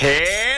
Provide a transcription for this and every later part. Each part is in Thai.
เ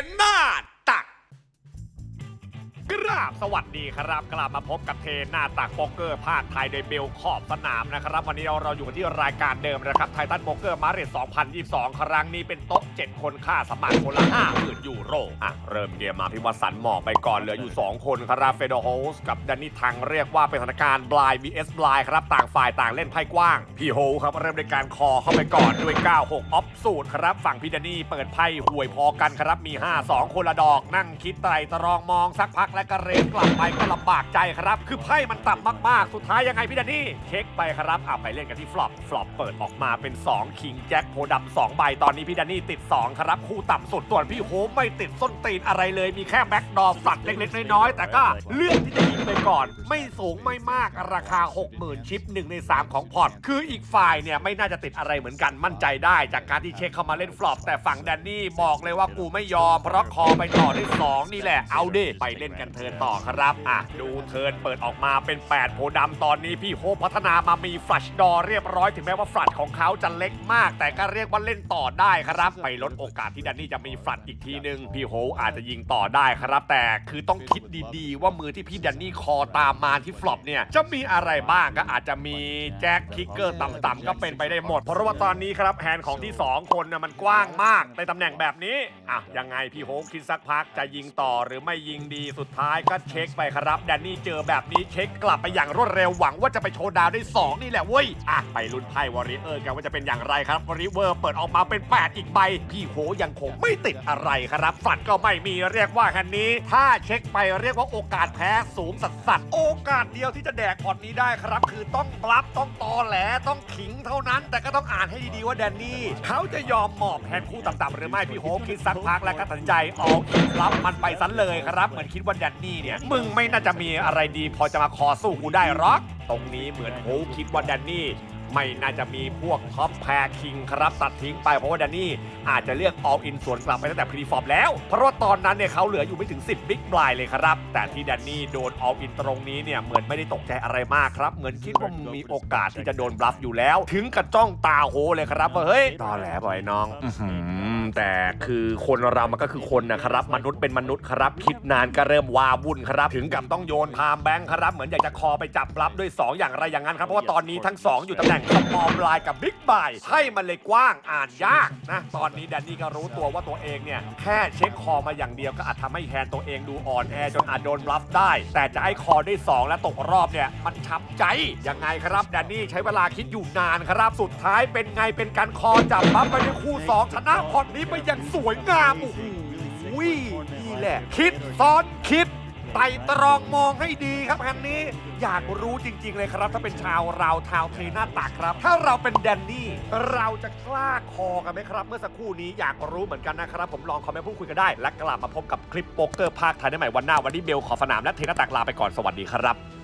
ราบสวัสดีครับกลับมาพบกับเทหน้าตักโป๊กเกอร์ภาคไทยโดยเบลขอบสนามนะครับ วันนี้เราเราอยู่ที่รายการเดิมนะครับไททันโป๊กเกอร์มาเรต2022 ครั้งนี้เป็นโต๊ะ 7 คนค่าสมัครคนละ50,000ยูโรอะเริ่มเกมมาพิวัตสันหมอกไปก่อนเหลืออยู่ 2 คนครับเฟโดโฮสกับดันนี่ทังเรียกว่าเป็นสถานการณ์บลาย vs บลายครับต่างฝ่ายต่างเล่นไพ่กว้างพี่โฮครับเริ่มด้วยการคอเข้าไปก่อนด้วย 96 ออฟสูตรครับฝั่งพี่แดนนี่เปิดไพ่ห่วยพอกันครับมี 5 2 คนละดอก นั่งคิดไตรตรองมองสักพักและกระเรนกลับไปก็ลำบากใจครับ คือไพ่มันต่ำมากๆ สุดท้ายยังไงพี่แดนนี่เช็คไปครับอะไปเล่นกันที่ฟลอปฟลอปเปิดออกมาเป็น2คิงแจ็คโพดำ2ใบตอนนี้พี่แดนนี่ติด 2 ครับ คู่ต่ำสุดส่วนพี่โฮมไม่ติดส้นตีนอะไรเลย มีแค่แบ็กดอร์สัตว์เล็กๆน้อยๆแต่ก็เลือกที่จะยิงไปก่อน ไม่สูงไม่มากราคา 60,000 ชิป 1 ใน 3 ของพอร์ตคืออีกฝ่ายเนี่ยไม่น่าจะติดอะไรเหมือนกันมั่นใจได้ จากการที่เช็คเข้ามาเล่นฟลอปแต่ฝั่งแดนนี่บอกเลยว่ากูไม่ยอมเพราะคอไปต่อได้สองนี่แหละเอาดิไปเล่นกันเทิร์นต่อครับ อะ ดูเทิร์นเปิดออกมาเป็น 8 โพธิ์ดำตอนนี้พี่โฮปพัฒนามามีฟลัชดอเรียบร้อยถึงแม้ว่าฟลัชของเขาจะเล็กมาก แต่ก็เรียกว่าเล่นต่อได้ครับ ไปลดโอกาสที่แดนนี่จะมีฟลัชอีกทีนึง พี่โฮอาจจะยิงต่อได้ครับ แต่คือต้องคิดดีๆ ว่ามือที่พี่แดนนี่คอตามมาที่ฟลอปเนี่ยจะมีอะไรบ้างก็อาจจะมีแจ็คคิกเกอร์ต่ำๆก็เป็นไปได้หมด เพราะว่าตอนนี้ครับแฮนด์ของที่สองคนน่ะมันกว้างมากในตำแหน่งแบบนี้อะยังไงพี่โฮคิดสักพักจะยิงต่อหรือไม่ยิงดีสุดท้ายก็เช็คไปครับแดนนี่เจอแบบนี้เช็คกลับไปอย่างรวดเร็วหวังว่าจะไปโชว์ดาวได้ 2 นี่แหละเว้ยอะไปลุ้นไพ่วอริเออร์กันว่าจะเป็นอย่างไรครับวอริเวอร์เปิดออกมาเป็น 8 อีกใบ พี่โหยังคงไม่ติดอะไรครับฝันก็ไม่มีเรียกว่าคันนี้ ถ้าเช็คไปเรียกว่าโอกาสแพ้สูงสัสสัสโอกาสเดียวที่จะแดกพอร์ตนี้ได้ครับ คือต้องบลัฟต้องตอแหลต้องขิงเท่านั้น แต่ก็ต้องอ่านให้ดีๆว่าแดนนี่เขาจะยอมหมอบแทนคู่ต่ำๆหรือไม่พี่โฮปคิดสักพักแล้วก็ตัดสินใจออกรับมันไปซันเลยครับเหมือนคิดว่าแดนนี่เนี่ย มึงไม่น่าจะมีอะไรดีพอจะมาคอสู้กูได้หรอก ตรงนี้เหมือนโฮคิดว่าแดนนี่ ไม่น่าจะมีพวกท็อปแพรคิงครับตัดทิ้งไปเพราะว่าแดนนี่อาจจะเลือก all in ส่วนกลับไปตั้งแต่พรีฟอร์มแล้ว เพราะว่าตอนนั้นเนี่ยเขาเหลืออยู่ไม่ถึง 10บิ๊กบลายเลยครับ แต่ที่แดนนี่โดน all in ตรงนี้เนี่ยเหมือนไม่ได้ตกใจอะไรมากครับเหมือนคิดว่ามึงมีโอกาสที่จะโดนบลัฟอยู่แล้ว ถึงกับจ้องตาโหเลยครับว่าเฮ้ยตอแหลบ่อยน้องอื้อหือแต่คือคนเรามันก็คือคนนะครับ มนุษย์เป็นมนุษย์ครับ คิดนานก็เริ่มวาวุ่นครับ ถึงกับต้องโยนพามแบงค์ครับ เหมือนอยากจะคอไปจับรับด้วย 2 อย่างไรอย่างนั้นครับเพราะว่าตอนนี้ทั้ง 2 อยู่ตำแหน่งสมอลลน์กับบิ๊กบายให้มันเลยกว้างอ่านยากนะ ตอนนี้แดนนี่ก็รู้ตัวว่าตัวเองเนี่ย แค่เช็คคอมาอย่างเดียวก็อาจทำให้แฮนด์ตัวเองดูอ่อนแอจนอาจโดนบลัฟได้ แต่จะให้คอได้ 2 และตกรอบเนี่ย มันช้ำใจยังไงครับแดนนี่ใช้เวลาคิดอยู่นานครับสุดท้ายเป็นไงเป็นการคอจับปั๊บไปในคู่สองชนะพอร์ตนี้ไปอย่างสวยงามโอ้โหนี่แหละ คิดซ้อนคิด ไต่ตรองมองให้ดีครับคันนี้อยากรู้จริง ๆ เลยครับ ถ้าเป็นชาวเราทาวเทหน้าตักครับ ถ้าเราเป็นแดนนี่เราจะกล้าคอกันไหมครับ เมื่อสักครู่นี้อยากรู้เหมือนกันนะครับ ผมลองคอมเมนต์พูดคุยกันได้ และกลับมาพบกับคลิปโป๊กเกอร์ภาคไทยได้ใหม่วันหน้าวันนี้เบลขอสนามและเทหน้าตักลาไปก่อนสวัสดีครับ